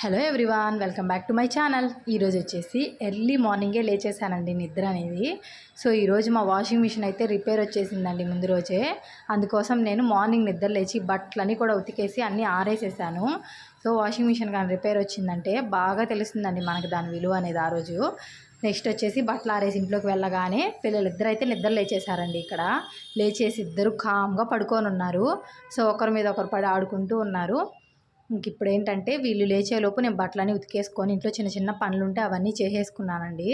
Hello everyone welcome back to my channel ఈరోజు వచ్చేసి early మార్నింగే లేచేసానండి నిద్ర అనేది. సో ఈరోజు మా వాషింగ్ మిషన్ అయితే రిపేర్ వచ్చేసిందండి ముందు రోజే. అందుకోసం నేను మార్నింగ్ నిద్ర లేచి బట్టలన్నీ కూడా ఉతికేసి అన్నీ ఆరేసేసాను. సో వాషింగ్ మిషన్ కానీ రిపేర్ వచ్చిందంటే బాగా తెలుస్తుందండి మనకు దాని విలువ అనేది ఆ రోజు. నెక్స్ట్ వచ్చేసి బట్టలు ఆరేసి ఇంట్లోకి వెళ్ళగానే పిల్లలు ఇద్దరు అయితే నిద్ర లేచేశారండి ఇక్కడ. లేచేసి ఇద్దరు కామ్గా పడుకొని ఉన్నారు. సో ఒకరి మీద ఒకరు పడి ఆడుకుంటూ ఉన్నారు. ఇంక ఇప్పుడు ఏంటంటే వీళ్ళు లేచేలోపు నేను బట్టలన్నీ ఉతికేసుకొని ఇంట్లో చిన్న చిన్న పనులు ఉంటే అవన్నీ చేసేసుకున్నానండి.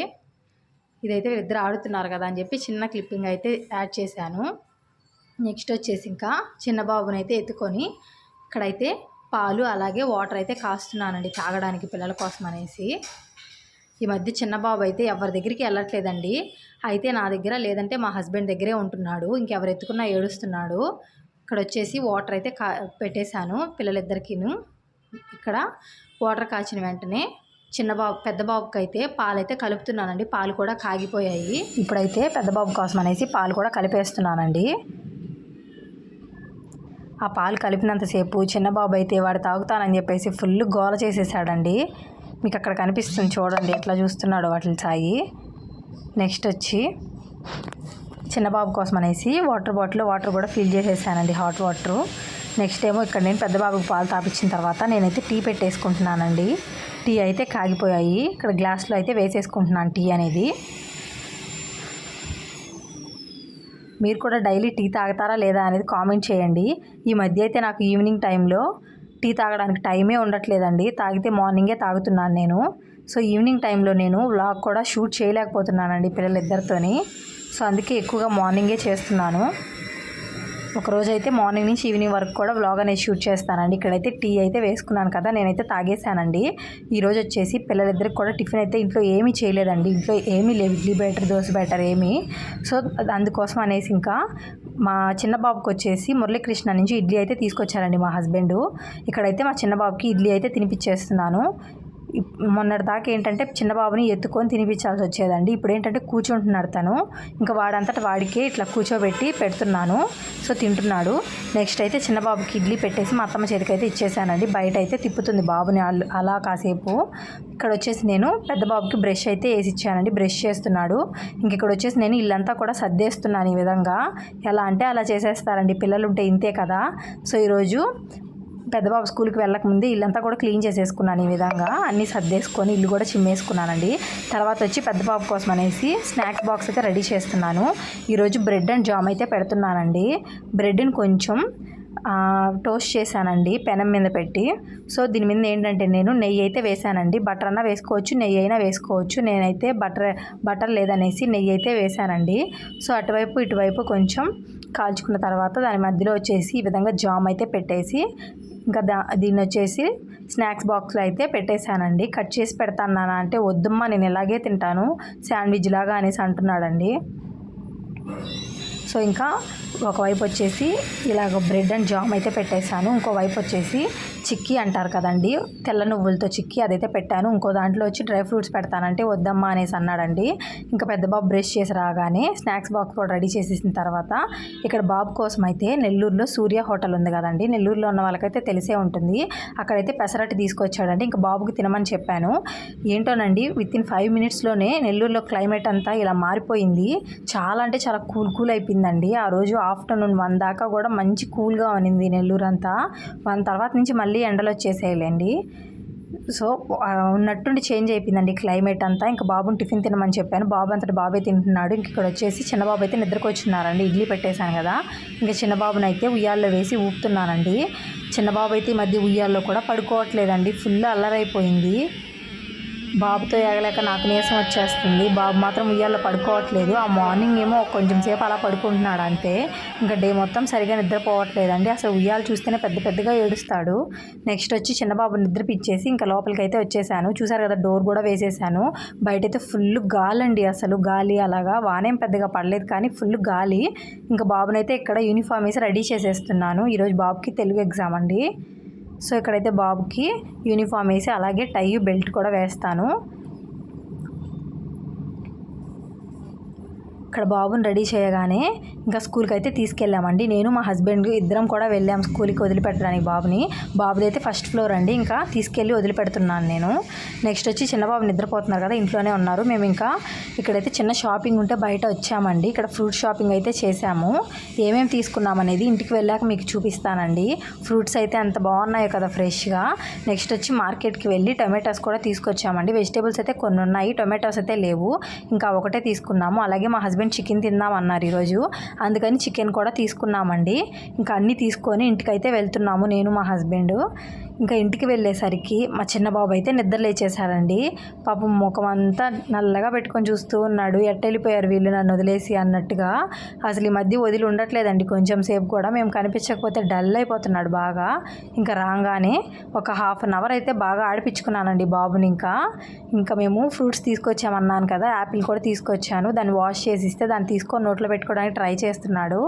ఇదైతే వీళ్ళిద్దరు ఆడుతున్నారు కదా అని చెప్పి చిన్న క్లిప్పింగ్ అయితే యాడ్ చేశాను. నెక్స్ట్ వచ్చేసి ఇంకా చిన్న బాబుని అయితే ఎత్తుకొని ఇక్కడైతే పాలు అలాగే వాటర్ అయితే కాస్తున్నానండి తాగడానికి పిల్లల కోసం అనేసి. ఈ మధ్య చిన్న బాబు అయితే ఎవరి దగ్గరికి వెళ్ళట్లేదండి. అయితే నా దగ్గర లేదంటే మా హస్బెండ్ దగ్గరే ఉంటున్నాడు. ఇంకెవరు ఎత్తుకున్నా ఏడుస్తున్నాడు. ఇక్కడ వచ్చేసి వాటర్ అయితే కా పెట్టేశాను పిల్లలిద్దరికీను. ఇక్కడ వాటర్ కాచిన వెంటనే చిన్న బాబు పెద్ద బాబుకి అయితే పాలైతే కలుపుతున్నానండి. పాలు కూడా కాగిపోయాయి. ఇప్పుడైతే పెద్ద బాబు కోసం అనేసి పాలు కూడా కలిపేస్తున్నానండి. ఆ పాలు కలిపినంతసేపు చిన్న బాబు అయితే వాడు తాగుతానని చెప్పేసి ఫుల్ గోల చేసేసాడండి. మీకు అక్కడ కనిపిస్తుంది చూడండి ఎట్లా చూస్తున్నాడు వాటిని సాయి నెక్స్ట్ వచ్చి చిన్న బాబు కోసం అనేసి వాటర్ బాటిల్ వాటర్ కూడా ఫిల్ చేసేసానండి హాట్ వాటర్. నెక్స్ట్ ఏమో ఇక్కడ నేను పెద్ద బాబుకి పాలు తాపించిన తర్వాత నేనైతే టీ పెట్టేసుకుంటున్నానండి. టీ అయితే కాగిపోయాయి. ఇక్కడ గ్లాస్లో అయితే వేసేసుకుంటున్నాను టీ అనేది. మీరు కూడా డైలీ టీ తాగుతారా లేదా అనేది కామెంట్ చేయండి. ఈ మధ్య అయితే నాకు ఈవినింగ్ టైంలో టీ తాగడానికి టైమే ఉండట్లేదండి. తాగితే మార్నింగే తాగుతున్నాను నేను. సో ఈవినింగ్ టైంలో నేను వ్లాగ్ కూడా షూట్ చేయలేకపోతున్నానండి పిల్లలిద్దరితోని. సో అందుకే ఎక్కువగా మార్నింగే చేస్తున్నాను. ఒకరోజు అయితే మార్నింగ్ నుంచి ఈవినింగ్ వరకు కూడా వ్లాగ్ అనేది షూట్ చేస్తానండి. ఇక్కడైతే టీ అయితే వేసుకున్నాను కదా నేనైతే తాగేసానండి ఈరోజు వచ్చేసి పిల్లలిద్దరికి కూడా టిఫిన్ అయితే ఇంట్లో ఏమీ చేయలేదండి. ఇంట్లో ఏమీ లేవు. ఇడ్లీ బెటర్ దోశ బెటర్ ఏమీ. సో అందుకోసం అనేసి ఇంకా మా చిన్న బాబుకి వచ్చేసి మురళీకృష్ణ నుంచి ఇడ్లీ అయితే తీసుకొచ్చారండి మా హస్బెండ్. ఇక్కడైతే మా చిన్న బాబుకి ఇడ్లీ అయితే తినిపించేస్తున్నాను ఇప్- మొన్నటి దాకా ఏంటంటే చిన్న బాబుని ఎత్తుకొని తినిపించాల్సి వచ్చేదండి. ఇప్పుడు ఏంటంటే కూర్చుంటున్నాడు తను. ఇంకా వాడంతట వాడికే ఇట్లా కూర్చోబెట్టి పెడుతున్నాను. సో తింటున్నాడు. నెక్స్ట్ అయితే చిన్న బాబుకి ఇడ్లీ పెట్టేసి మా అత్తమ్మ చేతికి అయితే ఇచ్చేసానండి. బయట అయితే తిప్పుతుంది బాబుని అలా కాసేపు. ఇక్కడ వచ్చేసి నేను పెద్ద బాబుకి బ్రష్ అయితే వేసి ఇచ్చానండి బ్రష్ చేస్తున్నాడు. ఇంక ఇక్కడ వచ్చేసి నేను ఇల్లంతా కూడా సర్దేస్తున్నాను ఈ విధంగా. ఎలా అంటే అలా చేసేస్తారండి. పిల్లలు ఉంటే ఇంతే కదా. సో ఈరోజు పెద్ద బాబు స్కూల్కి వెళ్ళకముందే ఇల్లంతా కూడా క్లీన్ చేసేసుకున్నాను ఈ విధంగా. అన్నీ సర్దేసుకొని ఇల్లు కూడా చిమ్మేసుకున్నానండి. తర్వాత వచ్చి పెద్దబాబు కోసం అనేసి స్నాక్స్ బాక్స్ అయితే రెడీ చేస్తున్నాను. ఈరోజు బ్రెడ్ అండ్ జామ్ అయితే పెడుతున్నానండి. బ్రెడ్ని కొంచెం టోస్ట్ చేశానండి పెనం మీద పెట్టి. సో దీని మీద ఏంటంటే నేను నెయ్యి అయితే వేశానండి. బటర్ అన్నా వేసుకోవచ్చు నెయ్యి అయినా వేసుకోవచ్చు. నేనైతే బటర్ బటర్ లేదనేసి నెయ్యి అయితే వేశానండి. సో అటువైపు ఇటువైపు కొంచెం కాల్చుకున్న తర్వాత దాని మధ్యలో వచ్చేసి ఈ విధంగా జామ్ అయితే పెట్టేసి ఇంకా దా దీన్ని వచ్చేసి స్నాక్స్ బాక్స్లో అయితే పెట్టేశానండి. కట్ చేసి పెడతాను నాన్న అంటే వద్దమ్మా నేను ఇలాగే తింటాను. శాండ్విచ్ లాగా అనేసి అంటున్నాడండి. సో ఇంకా ఒకవైపు వచ్చేసి ఇలాగ బ్రెడ్ అండ్ జామ్ అయితే పెట్టేశాను. ఇంకో వైపు వచ్చేసి చిక్కీ అంటారు కదండి. తెల్ల నువ్వులతో చిక్కీ అదైతే పెట్టాను. ఇంకో దాంట్లో వచ్చి డ్రై ఫ్రూట్స్ పెడతానంటే వద్దమ్మా అనేసి అన్నాడండి. ఇంకా పెద్ద బాబు బ్రష్ చేసి రాగానే స్నాక్స్ బాక్స్ కూడా రెడీ చేసేసిన తర్వాత ఇక్కడ బాబు కోసం అయితే నెల్లూరులో సూర్య హోటల్ ఉంది కదండి. నెల్లూరులో ఉన్న వాళ్ళకైతే తెలిసే ఉంటుంది. అక్కడైతే పెసరట్టు తీసుకొచ్చాడండి. ఇంకా బాబుకి తినమని చెప్పాను. ఏంటోనండి విత్ ఇన్ ఫైవ్ మినిట్స్లోనే నెల్లూరులో క్లైమేట్ అంతా ఇలా మారిపోయింది. చాలా అంటే చాలా కూల్ కూల్ అయిపోయిందండి. ఆ రోజు ఆఫ్టర్నూన్ వన్ దాకా కూడా మంచి కూల్గా ఉన్నింది నెల్లూరు అంతా వన్ తర్వాత నుంచి మళ్ళీ మళ్ళీ ఎండలు వచ్చేసేయాలండి. సో ఉన్నట్టుండి చేంజ్ అయిపోయిందండి క్లైమేట్ అంతా. ఇంకా బాబుని టిఫిన్ తినమని చెప్పాను. బాబు అంతటి బాబే తింటున్నాడు. ఇంక ఇక్కడ వచ్చేసి చిన్న బాబు అయితే నిద్రకు ఇడ్లీ పెట్టేశాను కదా. ఇంకా చిన్నబాబుని అయితే ఉయ్యాల్లో వేసి ఊపుతున్నానండి. చిన్న బాబు అయితే ఈ మధ్య ఉయ్యాల్లో కూడా పడుకోవట్లేదండి. ఫుల్ అల్లరైపోయింది. బాబుతో ఎగలేక నాకు నీరసం వచ్చేస్తుంది. బాబు మాత్రం ఉయ్యాల్లో పడుకోవట్లేదు. ఆ మార్నింగ్ ఏమో కొంచెం సేపు అలా పడుకుంటున్నాడు అంతే. ఇంకా డే మొత్తం సరిగా నిద్రపోవట్లేదండి. అసలు ఉయ్యాలు చూస్తేనే పెద్ద పెద్దగా ఏడుస్తాడు. నెక్స్ట్ వచ్చి చిన్నబాబు నిద్రపిచ్చేసి ఇంకా లోపలికి అయితే వచ్చేసాను. చూసారు కదా డోర్ కూడా వేసేసాను. బయటైతే ఫుల్ గాలండి అసలు. గాలి అలాగా వానేం పెద్దగా పడలేదు కానీ ఫుల్ గాలి. ఇంకా బాబునైతే ఇక్కడ యూనిఫామ్ వేసి రెడీ చేసేస్తున్నాను. ఈరోజు బాబుకి తెలుగు ఎగ్జామ్ అండి. సో ఇక్కడైతే బాబుకి యూనిఫామ్ వేసి అలాగే టై బెల్ట్ కూడా వేస్తాను. ఇక్కడ బాబుని రెడీ చేయగానే ఇంకా స్కూల్కి అయితే తీసుకెళ్ళామండి. నేను మా హస్బెండ్ ఇద్దరం కూడా వెళ్ళాం స్కూల్కి వదిలిపెట్టడానికి బాబుని. బాబుది అయితే ఫస్ట్ ఫ్లోర్ అండి. ఇంకా తీసుకెళ్ళి వదిలిపెడుతున్నాను నేను. నెక్స్ట్ వచ్చి చిన్న బాబు నిద్రపోతున్నారు కదా ఇంట్లోనే ఉన్నారు. మేము ఇంకా ఇక్కడైతే చిన్న షాపింగ్ ఉంటే బయట వచ్చామండి. ఇక్కడ ఫ్రూట్ షాపింగ్ అయితే చేశాము. ఏమేమి తీసుకున్నాం అనేది ఇంటికి వెళ్ళాక మీకు చూపిస్తానండి. ఫ్రూట్స్ అయితే అంత బాగున్నాయి కదా ఫ్రెష్గా. నెక్స్ట్ వచ్చి మార్కెట్కి వెళ్ళి టొమాటోస్ కూడా తీసుకొచ్చామండి. వెజిటేబుల్స్ అయితే కొన్ని ఉన్నాయి టొమాటోస్ అయితే లేవు. ఇంకా ఒకటే తీసుకున్నాము. అలాగే మా హస్బెండ్ చికెన్ తిందామన్నారు ఈరోజు. అందుకని చికెన్ కూడా తీసుకున్నామండి. ఇంకా అన్నీ తీసుకొని ఇంటికైతే వెళ్తున్నాము నేను మా హస్బెండ్. ఇంకా ఇంటికి వెళ్ళేసరికి మా చిన్న బాబు అయితే నిద్ర లేచేశారండి పాపం ముఖం అంతా నల్లగా పెట్టుకొని చూస్తూ ఉన్నాడు. ఎట్టెళ్ళిపోయారు వీళ్ళు నన్ను వదిలేసి అన్నట్టుగా. అసలు ఈ మధ్య వదిలి ఉండట్లేదండి. కొంచెం సేపు కూడా మేము కనిపించకపోతే డల్ అయిపోతున్నాడు బాగా. ఇంకా రాగానే ఒక హాఫ్ అన్ అవర్ అయితే బాగా ఆడిపించుకున్నానండి బాబుని ఇంకా. ఇంకా మేము ఫ్రూట్స్ తీసుకొచ్చామన్నాను కదా యాపిల్ కూడా తీసుకొచ్చాను. దాన్ని వాష్ చేసి ఇస్తే దాన్ని తీసుకొని నోట్లో పెట్టుకోవడానికి ట్రై చేస్తున్నాడు.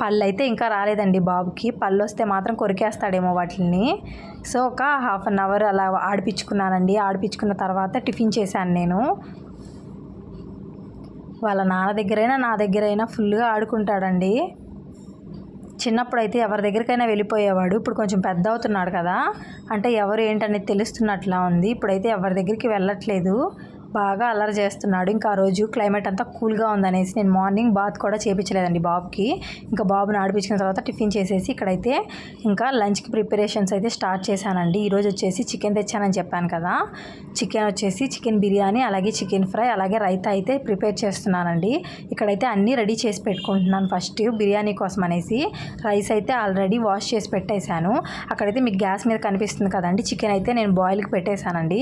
పళ్ళు అయితే ఇంకా రాలేదండి బాబుకి. పళ్ళు వస్తే మాత్రం కొరికేస్తాడేమో వాటిని సో ఒక హాఫ్ అన్ అవర్ అలా ఆడిపించుకున్నానండి. ఆడిపించుకున్న తర్వాత టిఫిన్ చేశాను నేను. వాళ్ళ నాన్న దగ్గరైనా నా దగ్గరైనా ఫుల్గా ఆడుకుంటాడండి. చిన్నప్పుడు అయితే ఎవరి దగ్గరికైనా వెళ్ళిపోయేవాడు. ఇప్పుడు కొంచెం పెద్ద అవుతున్నాడు కదా. అంటే ఎవరు ఏంటనేది తెలుస్తున్నట్లా ఉంది. ఇప్పుడైతే ఎవరి దగ్గరికి వెళ్ళట్లేదు. బాగా అల్లరి చేస్తున్నాడు. ఇంకా ఆ రోజు క్లైమేట్ అంతా కూల్గా ఉందనేసి నేను మార్నింగ్ బాత్ కూడా చేపించలేదండి బాబుకి. ఇంకా బాబుని ఆడిపించిన తర్వాత టిఫిన్ చేసేసి ఇక్కడైతే ఇంకా లంచ్కి ప్రిపరేషన్స్ అయితే స్టార్ట్ చేశానండి. ఈరోజు వచ్చేసి చికెన్ తెచ్చానని చెప్పాను కదా. చికెన్ వచ్చేసి చికెన్ బిర్యానీ అలాగే చికెన్ ఫ్రై అలాగే రైతా అయితే ప్రిపేర్ చేస్తున్నానండి. ఇక్కడైతే అన్నీ రెడీ చేసి పెట్టుకుంటున్నాను ఫస్ట్ బిర్యానీ కోసం అనేసి. రైస్ అయితే ఆల్రెడీ వాష్ చేసి పెట్టేశాను. అక్కడైతే మీకు గ్యాస్ మీద కనిపిస్తుంది కదండి. చికెన్ అయితే నేను బాయిల్కి పెట్టేశానండి.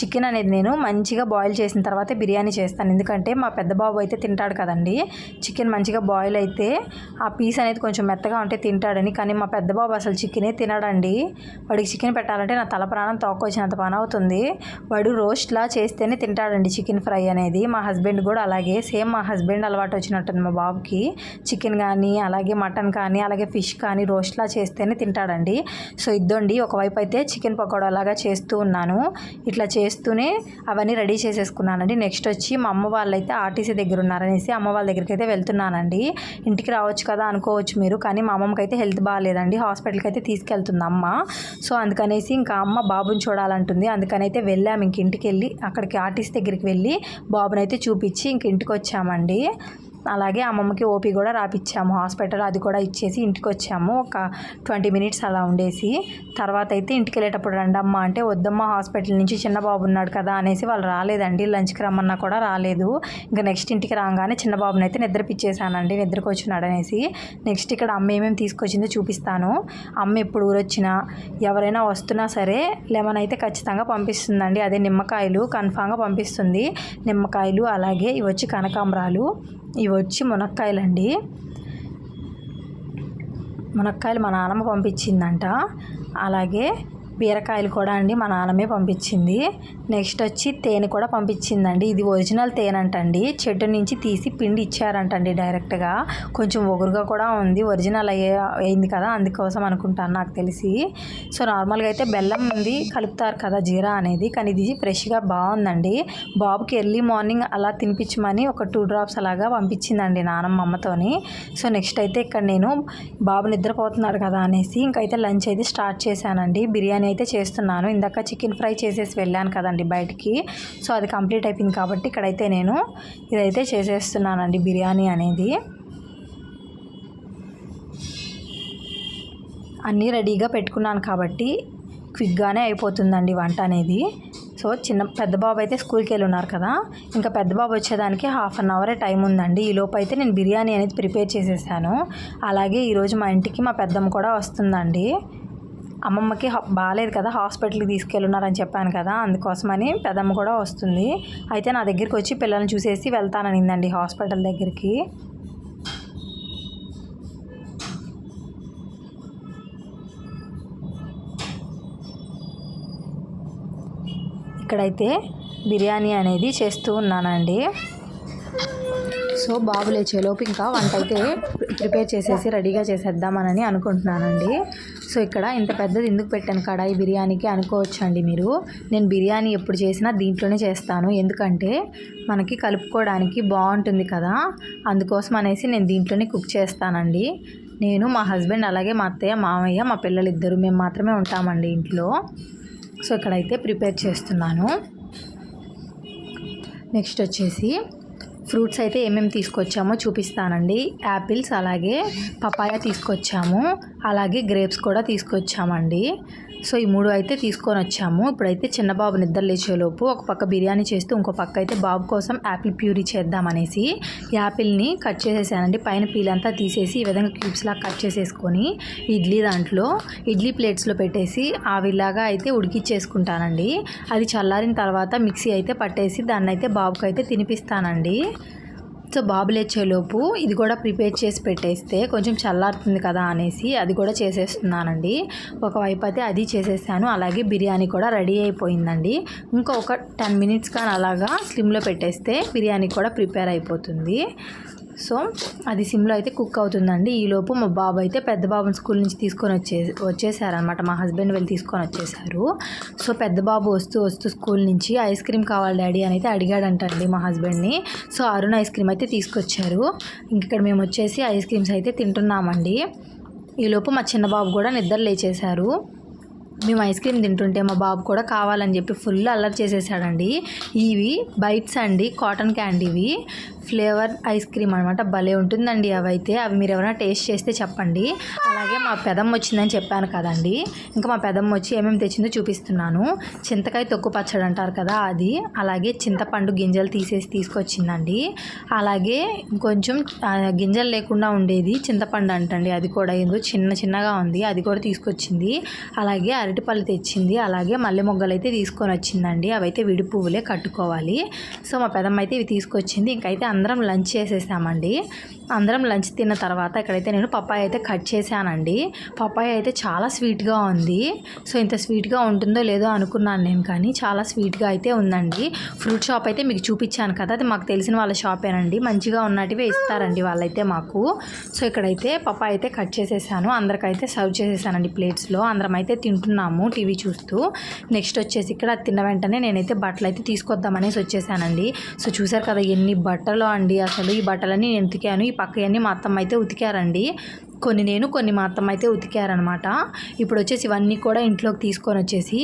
చికెన్ అనేది నేను మంచిగా బాయిల్ చేసిన తర్వాత బిర్యానీ చేస్తాను. ఎందుకంటే మా పెద్ద బాబు అయితే తింటాడు కదండి. చికెన్ మంచిగా బాయిల్ అయితే ఆ పీస్ అనేది కొంచెం మెత్తగా ఉంటే తింటాడని. కానీ మా పెద్ద బాబు అసలు చికెనే తినడండి. వాడికి చికెన్ పెట్టాలంటే నా తల ప్రాణం తోకొచ్చినంత పని అవుతుంది. వాడు రోస్ట్లా చేస్తేనే తింటాడండి చికెన్ ఫ్రై అనేది. మా హస్బెండ్ కూడా అలాగే సేమ్ మా హస్బెండ్ అలవాటు వచ్చినట్టుంది మా బాబుకి. చికెన్ కానీ అలాగే మటన్ కానీ అలాగే ఫిష్ కానీ రోస్ట్లా చేస్తేనే తింటాడండి. సో ఇద్దండి ఒకవైపు అయితే చికెన్ పకోడా లాగా చేస్తూ ఉన్నాను. ఇట్లా చేస్తూనే అవన్నీ రెడీ చేసేసుకున్నానండి నెక్స్ట్ వచ్చి మా అమ్మ వాళ్ళైతే ఆర్టీసీ దగ్గర ఉన్నారనేసి అమ్మ వాళ్ళ దగ్గరికి అయితే వెళ్తున్నానండి. ఇంటికి రావచ్చు కదా అనుకోవచ్చు మీరు కానీ మా అమ్మమ్మకి అయితే హెల్త్ బాగాలేదండి. హాస్పిటల్కి అయితే తీసుకెళ్తుంది అమ్మ సో అందుకనేసి ఇంకా అమ్మ బాబుని చూడాలంటుంది. అందుకనైతే వెళ్ళాము ఇంక ఇంటికి వెళ్ళి అక్కడికి ఆర్టీసీ దగ్గరికి వెళ్ళి బాబునైతే చూపించి ఇంక ఇంటికి వచ్చామండి అలాగే అమ్మమ్మకి ఓపీ కూడా రాపిచ్చాము. హాస్పిటల్ అది కూడా ఇచ్చేసి ఇంటికి వచ్చాము ఒక ట్వంటీ మినిట్స్ అలా ఉండేసి తర్వాత అయితే ఇంటికి వెళ్ళేటప్పుడు రండమ్మ అంటే వద్దమ్మ హాస్పిటల్ నుంచి చిన్న బాబు ఉన్నాడు కదా అనేసి వాళ్ళు రాలేదండి. లంచ్కి రమ్మన్నా కూడా రాలేదు. ఇంకా నెక్స్ట్ ఇంటికి రాగానే చిన్న బాబుని అయితే నిద్రపిచ్చేసానండి. నిద్రకు అనేసి నెక్స్ట్ ఇక్కడ అమ్మ ఏమేమి తీసుకొచ్చిందో చూపిస్తాను. అమ్మ ఎప్పుడు ఊరొచ్చినా ఎవరైనా వస్తున్నా సరే లెమన్ అయితే ఖచ్చితంగా పంపిస్తుందండి. అదే నిమ్మకాయలు కన్ఫామ్గా పంపిస్తుంది. నిమ్మకాయలు అలాగే ఇవి వచ్చి కనకాంబరాలు. ఇవి వచ్చి మునక్కాయలండి. మునక్కాయలు మా నాన్నమ్మ పంపించిందంట. అలాగే బీరకాయలు కూడా అండి మా నాన్నమే పంపించింది. నెక్స్ట్ వచ్చి తేనె కూడా పంపించిందండి. ఇది ఒరిజినల్ తేనె అంటండి చెట్టు నుంచి తీసి పిండి ఇచ్చారంటండి డైరెక్ట్గా. కొంచెం ఒగురుగా కూడా ఉంది. ఒరిజినల్ అయ్యే అయింది కదా అందుకోసం అనుకుంటాను నాకు తెలిసి. సో నార్మల్గా అయితే బెల్లం ఉంది కలుపుతారు కదా జీరా అనేది. కానీ ఇది ఫ్రెష్గా బాగుందండి. బాబుకి ఎర్లీ మార్నింగ్ అలా తినిపించమని ఒక టూ డ్రాప్స్ అలాగా పంపించిందండి నానమ్మ అమ్మతోని. సో నెక్స్ట్ అయితే ఇక్కడ నేను బాబు నిద్రపోతున్నాడు కదా అనేసి ఇంకైతే లంచ్ అయితే స్టార్ట్ చేశానండి. బిర్యానీ అయితే చేస్తున్నాను. ఇందాక చికెన్ ఫ్రై చేసేసి వెళ్ళాను కదండి బయటికి. సో అది కంప్లీట్ అయిపోయింది కాబట్టి ఇక్కడైతే నేను ఇదైతే చేసేస్తున్నానండి బిర్యానీ అనేది. అన్నీ రెడీగా పెట్టుకున్నాను కాబట్టి క్విక్గానే అయిపోతుందండి వంట అనేది. సో చిన్న పెద్ద బాబు అయితే స్కూల్కి వెళ్ళి ఉన్నారు కదా. ఇంకా పెద్ద బాబు వచ్చేదానికి హాఫ్ అన్ అవరే టైం ఉందండి. ఈ లోపు అయితే నేను బిర్యానీ అనేది ప్రిపేర్ చేసేసాను. అలాగే ఈరోజు మా ఇంటికి మా పెద్దమ్మ కూడా వస్తుందండి. అమ్మమ్మకి బాగాలేదు కదా హాస్పిటల్కి తీసుకెళ్ళున్నారని చెప్పాను కదా అందుకోసమని పెదమ్మ కూడా వస్తుంది. అయితే నా దగ్గరికి వచ్చి పిల్లల్ని చూసేసి వెళ్తాననిందండి హాస్పిటల్ దగ్గరికి. ఇక్కడైతే బిర్యానీ అనేది చేస్తూ ఉన్నానండి. సో బాబు లేచేలోపు ఇంకా వంట అయితే ప్రిపేర్ చేసేసి రెడీగా చేసేద్దామని అనుకుంటున్నానండి. సో ఇక్కడ ఇంత పెద్దది ఎందుకు పెట్టాను కడాయి బిర్యానీకి అనుకోవచ్చండి మీరు. నేను బిర్యానీ ఎప్పుడు చేసినా దీంట్లోనే చేస్తాను. ఎందుకంటే మనకి కలుపుకోవడానికి బాగుంటుంది కదా. అందుకోసం అనేసి నేను దీంట్లోనే కుక్ చేస్తానండి. నేను మా హస్బెండ్ అలాగే మా అత్తయ్య మామయ్య మా పిల్లలు ఇద్దరు మేము మాత్రమే ఉంటామండి ఇంట్లో. సో ఇక్కడైతే ప్రిపేర్ చేస్తున్నాను. నెక్స్ట్ వచ్చేసి ఫ్రూట్స్ అయితే ఏమేమి తీసుకొచ్చామో చూపిస్తానండి. యాపిల్స్ అలాగే పపాయ తీసుకొచ్చాము. అలాగే గ్రేప్స్ కూడా తీసుకొచ్చామండి. సో ఈ మూడు అయితే తీసుకొని వచ్చాము. ఇప్పుడైతే చిన్న బాబు నిద్ర లేచేలోపు ఒక పక్క బిర్యానీ చేస్తూ ఇంకో పక్క అయితే బాబు కోసం యాపిల్ ప్యూరీ చేద్దామనేసి యాపిల్ని కట్ చేసేసానండి. పైన పీల్ అంతా తీసేసి ఈ విధంగా క్యూబ్స్లా కట్ చేసేసుకొని ఇడ్లీ దాంట్లో ఇడ్లీ ప్లేట్స్లో పెట్టేసి ఆవిలాగా అయితే ఉడికిచ్చేసుకుంటానండి. అది చల్లారిన తర్వాత మిక్సీ అయితే పట్టేసి దాన్ని అయితే బాబుకి అయితే తినిపిస్తానండి. సో బాబు లేచేలోపు ఇది కూడా ప్రిపేర్ చేసి పెట్టేస్తే కొంచెం చల్లారుతుంది కదా అనేసి అది కూడా చేసేస్తున్నానండి. ఒకవైపు అయితే అది చేసేసాను అలాగే బిర్యానీ కూడా రెడీ అయిపోయిందండి. ఇంకా ఒక టెన్ మినిట్స్ కానీ అలాగా స్లిమ్లో పెట్టేస్తే బిర్యానీ కూడా ప్రిపేర్ అయిపోతుంది. సో అది సిమ్లో అయితే కుక్ అవుతుందండి. ఈలోపు మా బాబు అయితే పెద్ద బాబుని స్కూల్ నుంచి తీసుకొని వచ్చే వచ్చేసారనమాట మా హస్బెండ్ వెళ్ళి తీసుకొని వచ్చేసారు. సో పెద్ద బాబు వస్తూ వస్తూ స్కూల్ నుంచి ఐస్ క్రీమ్ కావాలి డాడీ అని అయితే అడిగాడంటండి మా హస్బెండ్ని. సో అరుణ్ ఐస్ క్రీమ్ అయితే తీసుకొచ్చారు. ఇక్కడ మేము వచ్చేసి ఐస్ క్రీమ్స్ అయితే తింటున్నామండి. ఈలోపు మా చిన్న బాబు కూడా నిద్ర లేచేశారు. మేము ఐస్ క్రీమ్ తింటుంటే మా బాబు కూడా కావాలని చెప్పి ఫుల్ అల్లరి చేసేసాడండి. ఇవి బైట్స్ అండి కాటన్ క్యాండీవి. ఫ్లేవర్ ఐస్ క్రీమ్ అనమాట భలే ఉంటుందండి అవైతే. అవి మీరు ఎవరైనా టేస్ట్ చేస్తే చెప్పండి. అలాగే మా పెదమ్మ వచ్చిందని చెప్పాను కదండి. ఇంకా మా పెదమ్మ వచ్చి ఏమేమి తెచ్చిందో చూపిస్తున్నాను. చింతకాయ తొక్కు పచ్చడి అంటారు కదా అది. అలాగే చింతపండు గింజలు తీసేసి తీసుకొచ్చిందండి. అలాగే కొంచెం గింజలు లేకుండా ఉండేది చింతపండు అంటండి. అది కూడా ఏదో చిన్న చిన్నగా ఉంది. అది కూడా తీసుకొచ్చింది. అలాగే అరటిపళ్ళు తెచ్చింది. అలాగే మల్లె మొగ్గలు అయితే తీసుకొని వచ్చిందండి అవైతే విడి పువ్వులే కట్టుకోవాలి. సో మా పెదమ్మ అయితే ఇవి తీసుకొచ్చింది. ఇంకైతే అందరం లంచ్ చేసేసామండి. అందరం లంచ్ తిన్న తర్వాత ఇక్కడైతే నేను పప్పాయ అయితే కట్ చేశానండి. పప్పాయ అయితే చాలా స్వీట్గా ఉంది. సో ఇంత స్వీట్గా ఉంటుందో లేదో అనుకున్నాను నేను కానీ చాలా స్వీట్గా అయితే ఉందండి. ఫ్రూట్ షాప్ అయితే మీకు చూపించాను కదా అది మాకు తెలిసిన వాళ్ళ షాపేనండి. మంచిగా ఉన్నట్టువే ఇస్తారండి వాళ్ళైతే మాకు. సో ఇక్కడైతే పప్పాయ అయితే కట్ చేసేసాను. అందరికైతే సర్వ్ చేసేసానండి ప్లేట్స్లో. అందరం అయితే తింటున్నాము టీవీ చూస్తూ. నెక్స్ట్ వచ్చేసి ఇక్కడ అది తిన్న వెంటనే నేనైతే బట్టలు అయితే తీసుకొద్దామనేసి వచ్చేసానండి. సో చూసారు కదా ఎన్ని బట్టలు అండి అసలు ఈ బట్టలన్నీ నేను ఉతికాను. ఈ పక్కయన్నీ మా అత్తమ్మ అయితే ఉతికారండి. కొన్ని నేను కొన్ని మా అత్తమ్మ అయితే ఉతికారనమాట ఇప్పుడు వచ్చేసి ఇవన్నీ కూడా ఇంట్లోకి తీసుకొని వచ్చేసి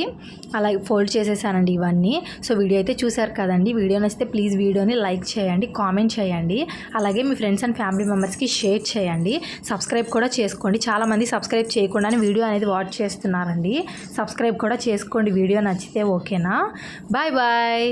అలా ఫోల్డ్ చేసేసానండి ఇవన్నీ. సో వీడియో అయితే చూశారు కదండి. వీడియో నచ్చితే ప్లీజ్ వీడియోని లైక్ చేయండి కామెంట్ చేయండి. అలాగే మీ ఫ్రెండ్స్ అండ్ ఫ్యామిలీ మెంబర్స్కి షేర్ చేయండి. సబ్స్క్రైబ్ కూడా చేసుకోండి. చాలామంది సబ్స్క్రైబ్ చేయకుండానే వీడియో అనేది వాచ్ చేస్తున్నారండి. సబ్స్క్రైబ్ కూడా చేసుకోండి. వీడియో నచ్చితే ఓకేనా? Bye bye.